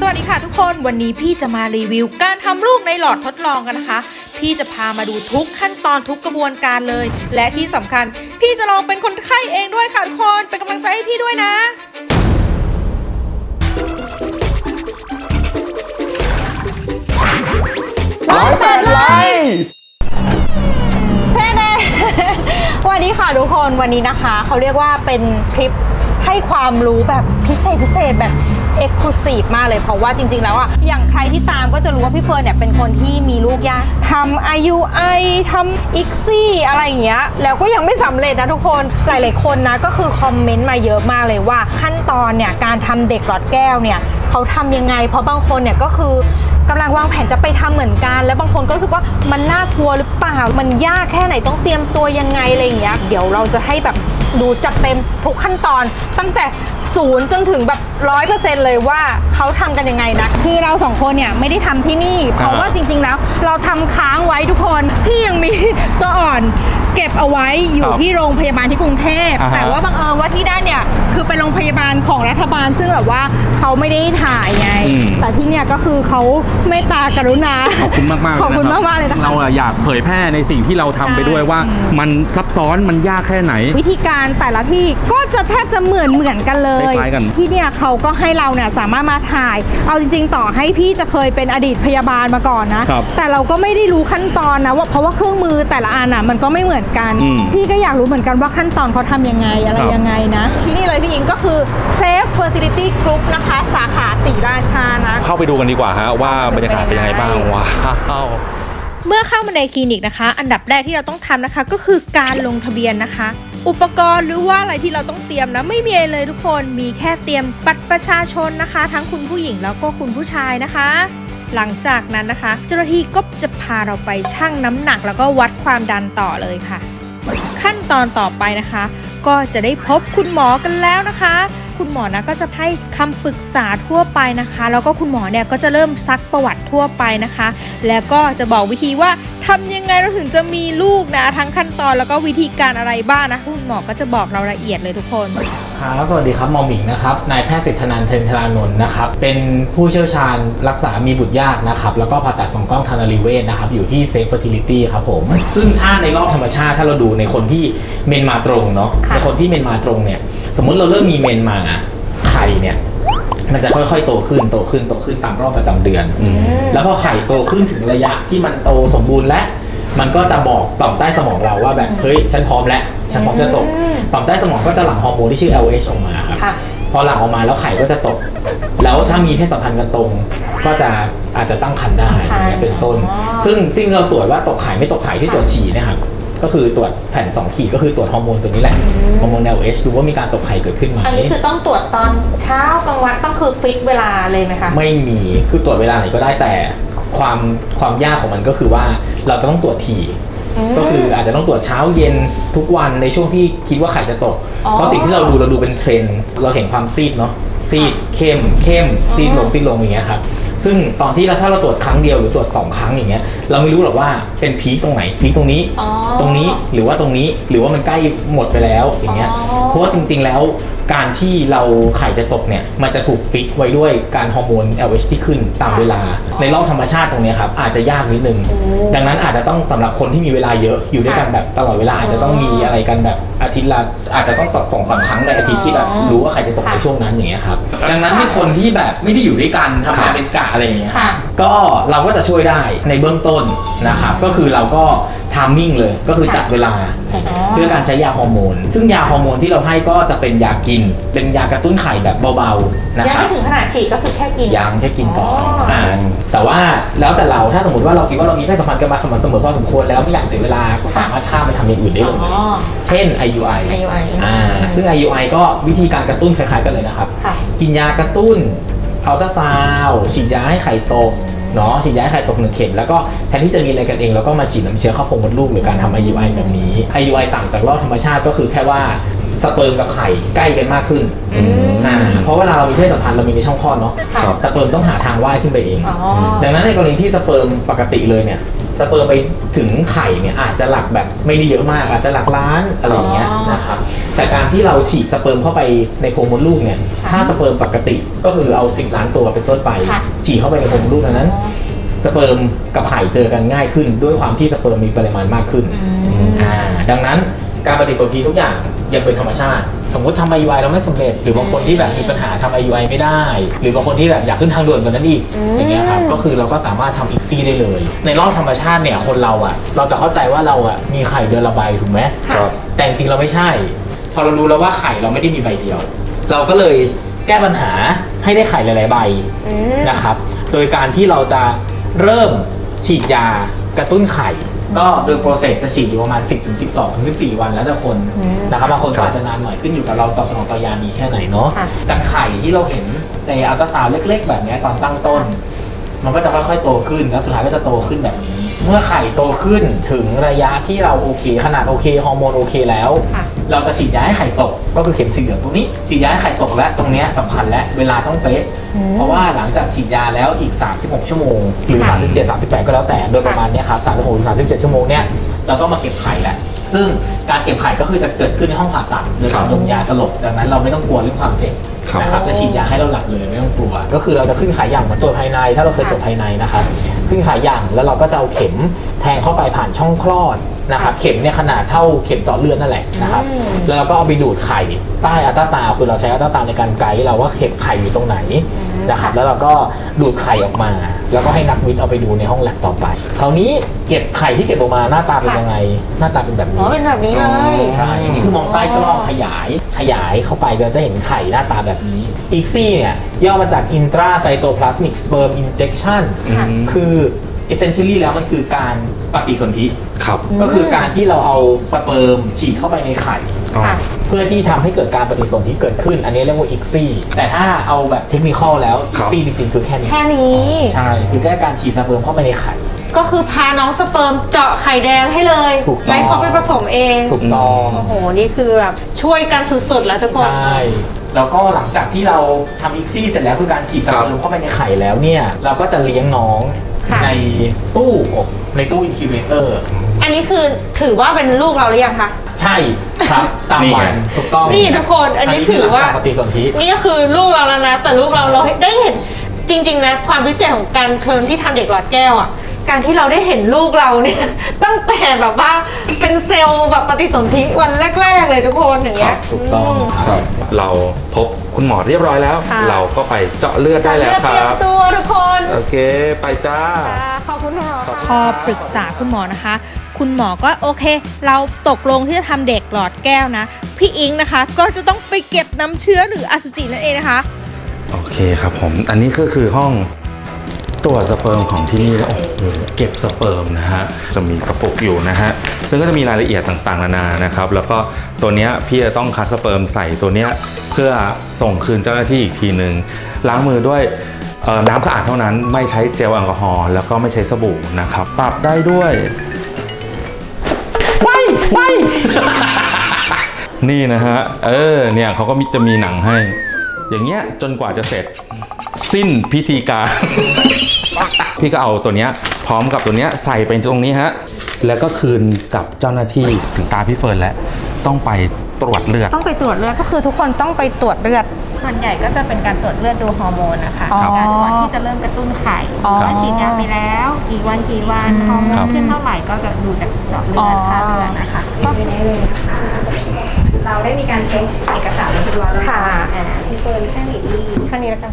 สวัสดีค่ะทุกคนวันนี้พี่จะมารีวิว การทำลูกในหลอดทดลองกันนะคะ พี่จะพามาดูทุกขั้นตอนทุกกระบวนการเลย และที่สำคัญ พี่จะลองเป็นคนไข้เองด้วยค่ะทุกคนเป็นกำลังใจให้พี่ด้วยนะร้อยแปดไลค์เพ่เน่สวัสดีค่ะทุกคนวันนี้นะคะ เขาเรียกว่าเป็นคลิปให้ความรู้แบบพิเศษพิเศษแบบ เอ็กซ์คลูซีฟมากเลยเพราะว่าจริง ๆ แล้วอะอย่างใครที่ตามก็จะรู้ว่าพี่เฟิร์นเนี่ยเป็นคนที่มีลูกยากทำ IUI ทำ i x ซี่อะไรอย่างเงี้ยแล้วก็ยังไม่สำเร็จนะทุกคนหลายๆคนนะก็คือคอมเมนต์มาเยอะมากเลยว่าขั้นตอนเนี่ยการทำเด็กหลอดแก้วเนี่ยเขาทำยังไง เพราะบางคนเนี่ยก็คือกำลังวางแผนจะไปทำเหมือนกัน แล้วบางคนก็รู้สึกว่ามันน่ากลัวหรือเปล่ามันยากแค่ไหนต้องเตรียมตัวยังไงอะไรอย่างเงี้ยเดี๋ยวเราจะให้แบบดูจัดเต็มทุกขั้นตอนตั้งแต่ ศูนย์จนถึงแบบร้อยเปอร์เซ็นต์เลยว่าเขาทำกันยังไงนะ คือเราสองคนเนี่ยไม่ได้ทำที่นี่ เพราะว่าจริงๆแล้ว เราทำค้างไว้ทุกคนพี่ยังมี ตัวอ่อนเก็บเอาไว้อยู่ครับที่โรงพยาบาลที่กรุงเทพ อ่าฮะแต่ว่าบังเอิญว่าที่ได้เนี่ยคือเป็นโรงพยาบาลของรัฐบาลซึ่งแบบว่าเขาไม่ได้ถ่ายไง อืม แต่ที่เนี่ยก็คือเขาเมตตากรุณาขอบคุณมากมากๆขอบคุณนะรัมากๆเลยนะคะ เราอะอยากเผยแพร่ในสิ่งที่เราทำไปด้วยว่าใช่มันซับซ้อนมันยากแค่ไหน วิธีการแต่ละที่ก็จะแทบจะเหมือนเหมือนกันเลยคล้ายๆกัน ที่เนี่ยเขาก็ให้เราเนี่ยสามารถมาถ่าย เอาจริง ๆ ต่อให้พี่จะเคยเป็นอดีตพยาบาลมาก่อนนะ ครับแต่เราก็ไม่ได้รู้ขั้นตอนนะว่าเพราะว่าเครื่องมือแต่ละอันอะมันก็ไม่เหมือนกัน อืมพี่ก็อยากรู้เหมือนกันว่าขั้นตอนเขาทำยังไงอะไรครับยังไงนะ ที่นี่เลยพี่หญิงก็คือ Safe Fertility Group นะคะ สาขาศรีราชานะ เข้าไปดูกันดีกว่าฮะว่าบรรยากาศเป็นยังไงบ้างว้าว เมื่อเข้ามาในคลินิกนะคะ อันดับแรกที่เราต้องทำนะคะ ก็คือการลงทะเบียนนะคะ อุปกรณ์หรือว่าอะไรที่เราต้องเตรียมนะไม่มีเลยทุกคนมีแค่เตรียมบัตรประชาชนนะคะ ทั้งคุณผู้หญิงแล้วก็คุณผู้ชายนะคะ หลังจากนั้นนะคะ เจ้าหน้าที่ก็จะพาเราไปชั่งน้ำหนักแล้วก็วัดความดันต่อเลยค่ะ ขั้นตอนต่อไปนะคะ ก็จะได้พบคุณหมอกันแล้วนะคะ คุณหมอนะก็จะให้คำปรึกษาทั่วไปนะคะ แล้วก็คุณหมอเนี่ยก็จะเริ่มซักประวัติทั่วไปนะคะ แล้วก็จะบอกวิธีว่าทำยังไงเราถึงจะมีลูกนะทั้งขั้นตอนแล้วก็วิธีการอะไรบ้างนะคุณหมอก็จะบอกเราละเอียดเลยทุกคน ครับสวัสดีครับหมอหมิงนะครับ นายแพทย์สิทธนันท์เทนทรานนท์นะครับ เป็นผู้เชี่ยวชาญรักษามีบุตรยากนะครับ แล้วก็ผ่าตัดสองกล้องทางนารีเวชนะครับ อยู่ที่ Safe Fertility ครับผม ซึ่งถ้าในรอบธรรมชาติถ้าเราดูในคนที่เมนมาตรงเนาะ ค่ะ ในคนที่เมนมาตรงเนี่ย สมมุติเราเริ่มมีเมนมาไข่เนี่ย มันจะค่อยๆโตขึ้น โตขึ้น โตขึ้นตามรอบประจำเดือน แล้วพอไข่โตขึ้นถึงระยะที่มันโตสมบูรณ์และ มันก็จะบอกต่อมใต้สมองเราว่าแบบเฮ้ยฉันพร้อมแล้วฉันพร้อมจะตกอืม ต่อมใต้สมองก็จะหลั่งฮอร์โมนที่ชื่อ LH ออกมาครับ ค่ะ พอหลั่งออกมาแล้วไข่ก็จะตก แล้วถ้ามีเพศสัมพันธ์กันตรง ก็จะอาจจะตั้งครรภ์ได้อย่างเงี้ยเป็นต้น อ๋อ ซึ่งซึ่งเราตรวจว่าตกไข่ไม่ตกไข่ที่ตรวจฉี่เนะครับ ก็คือตรวจแผ่น 2 ขีดก็คือตรวจฮอร์โมนตัวนี้แหละ ฮอร์โมน LH ดูว่ามีการตกไข่เกิดขึ้นไหม อันนี้คือต้องตรวจตอนเช้ากลางวันต้องคือฟิกเวลาเลยไหมคะ ไม่มี คือตรวจเวลาไหนก็ได้แต่ความความยากของมันก็คือว่า เราจะต้องตรวจถี่มก็คืออาจจะต้องตรวจเช้าเย็นทุกวันในช่วงที่คิดว่าไข่จะตกอ๋อเพราะสิ่งที่เราดูเราดูเป็นเทรนด์เราเห็นความซีดเนาะซีดเข้มเข้มซีดลงซีดลงอย่างเงี้ยครับซึ่งตอนที่เราถ้าเราตรวจครั้งเดียวหรือตรวจสองครั้งอย่างเงี้ยเราไม่รู้หรอกว่าเป็นพีคตรงไหนพีคตรงนี้อ๋อตรงนี้หรือว่าตรงนี้หรือว่ามันใกล้หมดไปแล้วอย่างเงี้ยอ๋อเพราะว่าจริง ๆแล้ว การที่เราไข่จะตกเนี่ยมันจะถูกฟิกไว้ด้วยการฮอร์โมน LH ที่ขึ้นตามเวลา ในรอบธรรมชาติตรงเนี้ยครับอาจจะยากนิดนึงโอ้ดังนั้นอาจจะต้องสำหรับคนที่มีเวลาเยอะอยู่ด้วยกันแบบตลอดเวลาอาจจะต้องมีอะไรกันแบบอาทิตย์ละอาจจะต้องสองสามครั้งในอาทิตย์ที่แบบอ๋อรู้ว่าใครจะตกในค่ะช่วงนั้นอย่างเงี้ยครับดังนั้นให้คนที่แบบไม่ได้อยู่ด้วยกันทำงานเป็นกะอะไรอย่างเงี้ย ค่ะ ก็เราก็จะช่วยได้ในเบื้องต้นนะครับก็คือเราก็ทามมิ่งเลยก็คือจัดเวลาอ๋อเพื่อการใช้ยาฮอร์โมน ซึ่งยาฮอร์โมนที่เราให้ก็จะเป็นยากิน เป็นยากระตุ้นไข่แบบเบาๆนะยังครับไม่ถึงขนาดฉีดก็คือแค่กินยังแค่กินก่อนอ๋ออ่าแต่ว่าแล้วแต่เราถ้าสมมติว่าเราคิดว่าเรามีเพศสัมพันธ์กันมาสม่ำเสมอพอสมควรแล้วไม่อยากเสียเวลาก็สามารถข้ามไปทำอย่างอื่นได้เลยอ๋อเช่น IUI IUI อ่าซึ่ง IUI ก็วิธีการกระตุ้นคล้ายๆกันเลยนะครับค่ะกินยากระตุ้นอัลตราซาวด์ฉีดยาให้ไข่ตก เนาะฉีดยาให้ไข่ตกหนึ่งเข็มแล้วก็แทนที่จะมีอะไรกันเองเราก็มาฉีดน้ำเชื้อเข้าโพรงมดลูกหรือการทำ IUI แบบนี้ IUI ต่างจากรอบธรรมชาติก็คือแค่ว่าสเปิร์มกับไข่ใกล้กันมากขึ้นอืมอ่าเพราะเวลาเรามีเพศสัมพันธ์เรามีในช่องคลอดเนาะค่ะ สเปิร์มต้องหาทางว่ายขึ้นไปเอง อ๋อ ดังนั้นในกรณีที่สเปิร์มปกติเลยเนี่ย สเปิร์มไปถึงไข่เนี่ยอาจจะหลักแบบไม่ได้เยอะมาก อาจจะหลักล้านอะไรอย่างเงี้ยอ๋อนะครับแต่การที่เราฉีดสเปิร์มเข้าไปในโพรงมดลูกเนี่ยถ้าสเปิร์มปกติก็คือเอาสิบล้านตัวเป็นต้นไปค่ะฉีดเข้าไปในโพรงมดลูกดังนั้น สเปิร์มกับไข่เจอกันง่ายขึ้น ด้วยความที่สเปิร์มมีปริมาณมากขึ้นอ่าดังนั้นการปฏิสนธิทุกอย่าง ยังเป็นธรรมชาติ สมมติทำ IUI แล้วไม่สำเร็จ หรือบางคนที่แบบมีปัญหาทำ IUI ไม่ได้ หรือบางคนที่แบบอยากขึ้นทางด่วนกว่านั้นอีกอืม อย่างเงี้ยครับก็คือเราก็สามารถทำอีกซี่ได้เลย ในรอบธรรมชาติเนี่ยคนเราอะเราจะเข้าใจว่าเราอะมีไข่เดือนละใบถูกไหม ครับ แต่จริงๆเราไม่ใช่ พอเรารู้แล้วว่าไข่เราไม่ได้มีใบเดียว เราก็เลยแก้ปัญหาให้ได้ไข่หลาย ๆ ใบอืมนะครับ โดยการที่เราจะเริ่มฉีดยากระตุ้นไข่ ก็โดยโปรเซสจะฉีดอยู่ประมาณ 10ถึง12ถึง14 วันแล้วแต่คนอืมนะครับบางคนครัก็บอาจจะนานหน่อยขึ้นอยู่กับเราตอบสนองต่อยาดีแค่ไหนเนาะค่ะ จากไข่ที่เราเห็นในอัลตราซาวด์เล็ก ๆ แบบเนี้ยตอนตั้งต้น มันก็จะค่อยๆโตขึ้นแล้วสุดท้ายก็จะโตขึ้นแบบนี้ เมื่อไข่โตขึ้นถึงระยะที่เราโอเค ขนาดโอเคฮอร์โมนโอเคแล้ว ค่ะ เราจะฉีดยาให้ไข่ตก ก็คือเข็มสีเหลืองตรงนี้ฉีดยาให้ไข่ตกและตรงเนี้ยสำคัญและเวลาต้องเป๊ะอืม เพราะว่าหลังจากฉีดยาแล้วอีก 36 ชั่วโมง หรือ ค่ะ 37 38 ก็แล้วแต่โดยประมาณเนี้ยครับ36ถึง37 ชั่วโมงเนี้ยเราต้องมาเก็บไข่แหละซึ่งการเก็บไข่ก็คือจะเกิดขึ้นในห้องผ่าตัดโดยการดมยาสลบดังนั้นเราไม่ต้องกลัวเรื่องความเจ็บ ครับ นะครับจะฉีดยาให้เราหลับเลยไม่ต้องกลัว ก็คือเราจะขึ้นขายอย่างเหมือนตัวจภายใน ถ้าเราเคยตรวจภายในนะครับ ขึ้นขายอย่างแล้วเราก็จะเอาเข็มแทงเข้าไปผ่านช่องคลอดนะครับเข็มเนี่ยขนาดเท่าเข็มเจาะเลือดนั่นแหละนะครับอืม แล้วเราก็เอาไปดูดไข่ใต้อัลตราซาวด์คือเราใช้อัลตราซาวด์ในการไกด์เราว่าเข็มไข่อยู่ตรงไหน นะครับแล้วเราก็ดูดไข่ออกมา แล้วก็ให้นักวิทย์เอาไปดูในห้องแลบต่อไป คราวนี้เก็บไข่ที่เก็บออกมาหน้าตาเป็นยังไง หน้าตาเป็นแบบอ๋นี้ อเป็นแบบนี้เลย ใช่อันนี้คือมองใต้กล้องขยาย ขยายเข้าไปเราจะเห็นไข่หน้าตาแบบนี้ อีกซี่เนี่ย ย่อมาจาก intracytoplasmic sperm injection อืมคือ essentially แล้วมันคือการปฏิสนธิ ครับก็คือการที่เราเอาสเปิร์มฉีดเข้าไปในไข่ อ๋อ ค่ะ เพื่อที่ทำให้เกิดการปฏิสนธิเกิดขึ้น อันนี้เรียกว่าอีกซี่แต่ถ้าเอาแบบเทคนิคอลแล้วครัอีกบซี่จริงๆ คือแค่นี้แค่นี้ใช่คือแค่การฉีดสเปิร์มเข้าไปในไข่ก็คือพาน้องสเปิร์มเจาะไข่แดงให้เลยถูกต้องไล่เขาไปผสมเองถูกต้องโอ้โหนี่คือแบบช่วยกันสุดๆแล้วทุกคนใช่แล้วก็หลังจากที่เราทำอีกซี่เสร็จแล้วคือการฉีดสเปิร์มเข้าไปในไข่แล้วเนี่ย เราก็จะเลี้ยงน้องค่ะในตู้อบในตู้อินคิวเบเตอร์ อันนี้คือถือว่าเป็นลูกเราหรือยังคะ ใช่ครับ ตามนี่วัไงนถูกต้องนี่ทุกคนอันนี้ถือว่า หลังจกปฏิสนธิ นี่ก็คือลูกเราแล้วนะ แต่ลูกเราเราได้เห็นจริง ๆ นะ ความพิเศษของการเทอมที่ทำเด็กหลอดแก้วอะ การที่เราได้เห็นลูกเราเนี่ย ตั้งแต่แบบว่าเป็นเซลล์แบบปฏิสนธิวันแรก ๆ เลยทุกคนอย่างเงี้ย ถูกต้องมครับเราพบ คุณหมอเรียบร้อยแล้ว ค่ะ เราก็ไปเจาะเลือดได้แล้วคเตรีรัยมบ ตัวทุกคนโอเคไปจ้า ค่ะขอบคุณคุณหมอขอบค่ะพอปรึกษาคุณหมอนะคะ คุณหมอก็โอเค เราตกลงที่จะทำเด็กหลอดแก้วนะ พี่อิงนะคะ ก็จะต้องไปเก็บน้ำเชื้อหรืออสุจินั่นเองนะคะ โอเคครับผม อันนี้ก็คือห้อง ตรวจสเปิร์มของที่นี่โอ้โหเก็บสเปิร์มนะฮะจะมีกระปุกอยู่นะฮะซึ่งก็จะมีรายละเอียดต่างๆนานานะครับ แล้วก็ตัวเนี้ยพี่จะต้องคัดสเปิร์มใส่ตัวเนี้ยเพื่อส่งคืนเจ้าหน้าที่อีกทีหนึ่งล้างมือด้วยน้ำสะอาดเท่านั้นไม่ใช้เจลแอลกอฮอล์แล้วก็ไม่ใช้สบู่นะครับปรับได้ด้วยไว้ไว้นี่นะฮะเออเนี่ยเขาก็มีจะมีหนังให้ อย่างเงี้ยจนกว่าจะเสร็จสิ้นพิธีการ พี่ก็เอาตัวเนี้ยพร้อมกับตัวเนี้ยใส่ไปตรงนี้ฮะ แล้วก็คืนกับเจ้าหน้าที่ถึงตาพี่เฟิร์นแล้ว ต้องไปตรวจเลือด ต้องไปตรวจเลือดก็คือทุกคนต้องไปตรวจเลือด ส่วนใหญ่ก็จะเป็นการตรวจเลือดดูฮอร์โมนนะคะอ๋อการก่อนที่จะเริ่มกระตุ้นไข่อ๋อถ้าฉีดยาไปแล้ว กี่วันกี่วันอืมฮอร์โมครันบขึ้นเท่าไหร่ก็จะดูจากเจาะเลือ๋ออดค่าเลือดนะคะก็ไปได้ เลยนะคะเราได้มีการเช็คเอกสารเรียบร้อยแล้วค่ะอ่าพี่เฟิร์นแค่นี้ดีแค่นี้แล้วกัน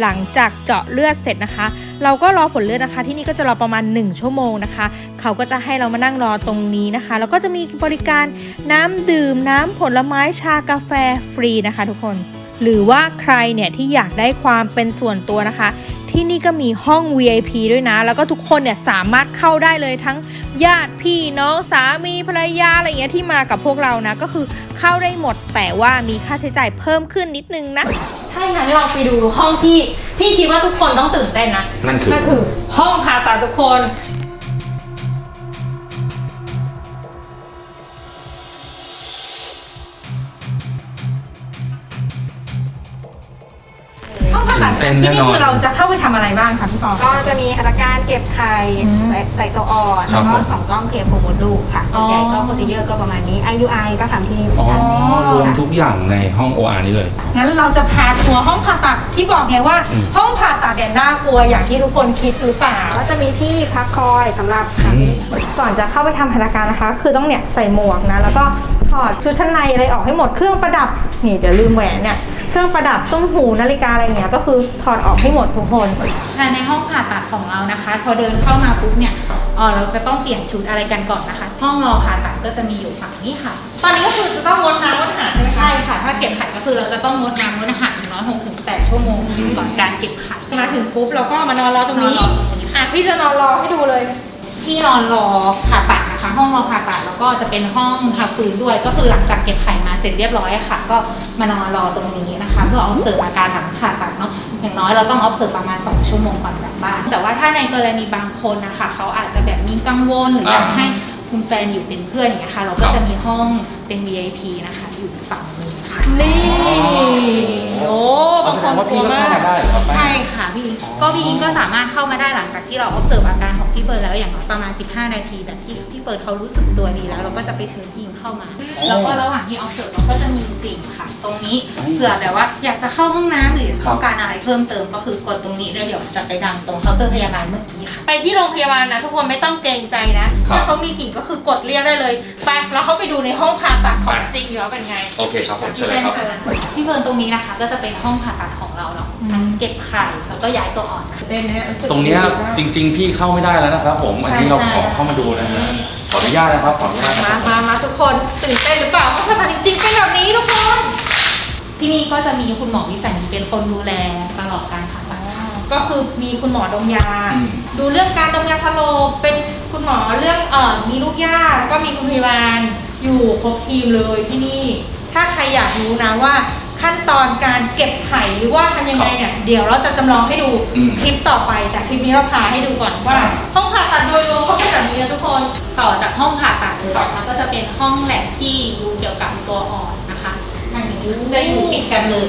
หลังจากเจาะเลือดเสร็จนะคะ เราก็รอผลเลือดนะคะ ที่นี่ก็จะรอประมาณ 1 ชั่วโมงนะคะ เขาก็จะให้เรามานั่งรอตรงนี้นะคะ แล้วก็จะมีบริการน้ำดื่มน้ำผลไม้ชากาแฟฟรีนะคะ ทุกคน หรือว่าใครเนี่ยที่อยากได้ความเป็นส่วนตัวนะคะ ที่นี่ก็มีห้อง VIP ด้วยนะ แล้วก็ทุกคนเนี่ยสามารถเข้าได้เลยทั้งญาติพี่น้องสามีภรรยาอะไรอย่างเงี้ยที่มากับพวกเรานะ ก็คือเข้าได้หมดแต่ว่ามีค่าใช้จ่ายเพิ่มขึ้นนิดนึงนะ ถ้าอย่างนั้นเราไปดูห้องที่พี่คิดว่าทุกคนต้องตื่นเต้นนะนั่นคือนั่นคือห้องผ่าตัดทุกคน เต้นแน่ที่นี่นอน คือเราจะเข้าไปทำอะไรบ้างคะพี่ปอ ก็จะมีหัตถการเก็บไข่อืมใส่ใส่ตัวอ่อน ครัแล้บวก็ผม สองกล้องเก็บโปรโมทลูกค่ะ ส่วนใหญ่ก็โปรซีเจอร์ก็ประมาณนี้ IUI ก็ทำที่นี่เหมือ๋ออนกันรวมทุกอย่างในห้อง OR นี้เลย งั้นเราจะพาทัวร์ห้องผ่าตัดที่บอกไงว่า อืม ห้องผ่าตัดเนี่ยน่ากลัวอย่างที่ทุกคนคิดหรือเปล่า ก็จะมีที่พักคอยสำหรับ อืม ก่อนจะเข้าไปทำหัตถการนะคะ คือต้องเนี่ยใส่หมวกนะ แล้วก็ถอดชุดชั้นในอะไรออกให้หมดเครื่องประดับ นี่เดี๋ยวลืมแหวนเนี่ย เครื่องประดับต้มหูนาฬิกาอะไรเงี้ยก็คือถอดออกให้หมดทุกคนภายในห้องผ่าตัดของเรานะคะ พอเดินเข้ามาปุ๊บเนี่ยเออเราจะต้องเปลี่ยนชุดอะไรกันก่อนนะคะ ห้องรอผ่าตัดก็จะมีอยู่ฝั่งนี้ค่ะ ตอนนี้ก็คือจะต้องงดน้ำงดอาหารใช่ไหมคะใช่ค่ะ ถ้าเก็บไข่ก็คือเราจะต้องงดน้ำงดอาหารอย่างน้อย6ถึง8ชั่วโมงก่อนการเก็บไข่มาถึงปุ๊บเราก็มานอนรอตรงนี้นอนรอตรงนี้อะพี่จะนอนรอให้ดูเลย ที่นอนรอผ่าตัดนะคะ ห้องรอผ่าตัดแล้วก็จะเป็นห้องพักฟื้นด้วย ก็คือหลังจากเก็บไข่มาเสร็จเรียบร้อยอะค่ะ ก็มานอนรอตรงนี้นะคะ เพื่อเอาเสิร์ฟอาการหลังผ่าตัดเนาะอย่างน้อยเราต้องเอาเสิร์ฟประมาณ 2 ชั่วโมงก่อนกลับบ้านแต่ว่าถ้าในกรณีบางคนนะคะเขาอาจจะแบบมีกังวลหรืออยากอ่าให้คุณแฟนอยู่เป็นเพื่อนอย่างเงี้ยค่ะ เราก็ครับจะมีห้องเป็น VIP นะคะ อยู่อีกฝั่งหนึ่งค่ะนี่ โอ้บางคนกลัวมาก ใช่ค่ะพี่อิงก็พี่อิงก็สามารถเข้ามาได้หลังจากที่เรา observe อาการของ พี่เฟิร์นแล้วอย่างน้อยประมาณ 15 นาทีแต่ที่พี่เฟิร์นเขารู้สึกตัวดีแล้ว เราก็จะไปเชิญพี่อิงเข้ามาแล้วก็ระหว่างที่ observe เราก็จะมีสิ่งค่ะ ตรงนี้เผื่อแบบว่าอยากจะเข้าห้องน้ำหรือต้องการอะไรเพิ่มเติมก็คือกดตรงนี้แล้วเดี๋ยวจะไปดังตรงเคาน์เตอร์พยาบาลเมื่อกี้ค่ะ ไปที่โรงพยาบาลนะทุกคนไม่ต้องเกรงใจนะ ครับ ถ้าเขามีกิ่งก็คือกดเรียกได้เลย ไปแล้วเขาไปดูในห้องผ่าตัดของจริงอยู่ว่าเป็นไง โอเคครับผมเชิญเลยครับ พี่เฟิร์นตรงนี้นะคะ ก็จะเป็นห้องผ่าตัดของ เราเนาะทั้งเก็บไข่แล้วก็ย้ายตัวอ่อนนะ เต้นเนี่ยตรงเนี้ยจริง ๆ พี่เข้าไม่ได้แล้วนะครับ ผมอันนี้เราขอเข้ามาดูนะฮะขออนุญาตนะครับขออนุญาตนะคมารับมามาทุกคนตื่นเต้นหรือเปล่าห้องผ่าตัดจริงๆเป็นแบบนี้ทุกคนที่นี่ก็จะมีคุณหมอวิสัยเป็นคนดูแลตลอดการผ่าตัดก็คือมีคุณหมอดมยา อืม ดูเรื่องการดมยาทะโลเป็นคุณหมอเรื่องเอ่อมีลูกยาแล้วก็มีคุณพยาบาลอยู่ครบทีมเลยที่นี่ ถ้าใครอยากรู้นะว่า ขั้นตอนการเก็บไข่หรือว่าทำยังไงเนี่ยเดี๋ยวเราจะจำลองให้ดูอืมคลิปต่อไป แต่คลิปนี้เราพาให้ดูก่อนว่าห้องผ่าตัดโดยรวมเขาเป็นแบบนี้นะทุกคน ต่อจากห้องผ่าตัดเลยครับแล้วก็จะเป็นห้องแลบที่ดูเกี่ยวกับตัวอ่อนนะคะอันนี้จะอยู่ติดกันเลย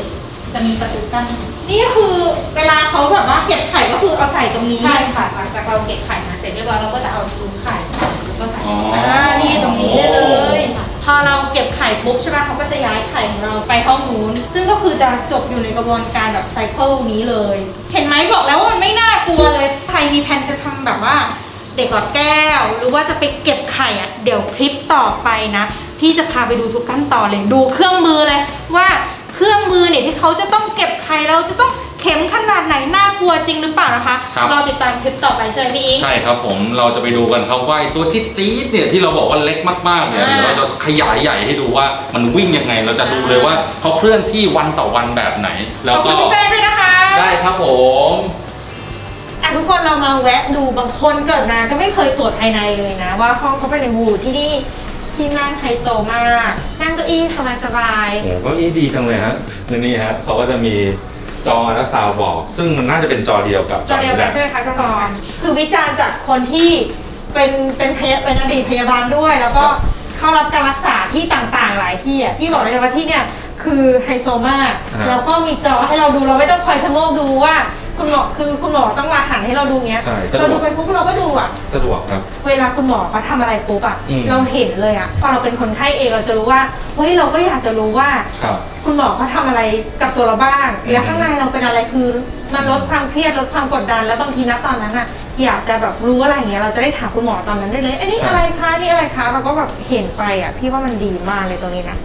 จะมีประตูกั้นนี่ก็คือเวลาเขาแบบว่าเก็บไข่ก็คือเอาใส่ตรงนี้ ใช่ค่ะหลังจากเราเก็บไข่มาเสร็จเรียบร้อยเราก็จะเอาดูไข่แล้วก็ใส่อ๋อ อ่านี่ตรงนี้ได้เลยพ อเราเก็บไข่ปุ๊บใช่ไหมเขาก็จะย้ายไข่ของเราไปห้องนู้น ซึ่งก็คือจะจบอยู่ในกระบวนการแบบไซเคิลนี้เลย เห็นไหมบอกแล้วว่ามันไม่น่ากลัวเลย ใครมีแผนจะทำแบบว่า เด็กหลอดแก้ว หรือว่าจะไปเก็บไข่อะ เดี๋ยวคลิปต่อไปนะ พี่จะพาไปดูทุกขั้นตอนเลย ดูเครื่องมือเลยว่าเครื่องมือเนี่ยที่เขาจะต้องเก็บไข่เราจะต้อง เข็มขนาดไหนน่ากลัวจริงหรือเปล่านะคะครับรอติดตามคลิปต่อไปใช่ไหมพี่อิง ใช่ครับผมเราจะไปดูกันครับว่าไอ้ตัวจี๊ดจี๊ดเนี่ยที่เราบอกว่าเล็กมากๆเนี่ยอ่าเดี๋ยวเราจะขยายใหญ่ให้ดูว่ามันวิ่งยังไง เราจะดูเลยว่าเขาเคลื่อนที่วันต่อวันแบบไหน แล้วขอบคุก็ณพี่แป้งด้วยนะคะ ได้ครับผม อะทุกคนเรามาแวะดูบางคนเกิดมาก็ไม่เคยตรวจภายในเลยนะ ว่าห้องเขาเป็นในวูที่นี่ที่นั่งไฮโซมาก นั่งเก้าอี้สบายโอ้โหก็อีดีจังเลยฮะในนี่ฮะเขาก็จะมี จอและซาวบอก ซึ่งมันน่าจะเป็นจอเดียวกับๆจอเดียวนี้แหกันละใช่ไหมคะทุกคนคือวิจารณ์จากคนที่เป็นเป็นพยาเป็นอดีตพยาบาลด้วย แล้วก็เข้ารับการรักษาที่ต่างๆ หลายที่อะพี่บอกเลยว่าที่เนี่ยคือไฮโซมากอ่าแล้วก็มีจอให้เราดูเราไม่ต้องคอยชะโงกดูว่า คุณหมอคือคุณหมอต้องมาหันให้เราดูเงี้ย ใช่สะดเราวดูกไปปุ๊บเราก็ดูอะ สะดวกครับ เวลาคุณหมอเขาทำอะไรปุ๊บอะอืม เราเห็นเลยอะพอเราเป็นคนไข้เองเราจะรู้ว่าเฮ้ยเราก็อยากจะรู้ว่า ครับ คุณหมอเขาทำอะไรกับตัวเราบ้าง อืม แล้วข้างในเราเป็นอะไรคือ มันลดความเครียดลดความกดดัน แล้วบางทีนะตอนนั้นอะอยากจะแบบรู้อะไรอย่างเงี้ยเราจะได้ถามคุณหมอตอนนั้นได้เลยไอ้นี่อะไรคะนี่อะไรคะเราก็แบบเห็นไปอะพี่ว่ามันดีมากเลยตรงนี้นะ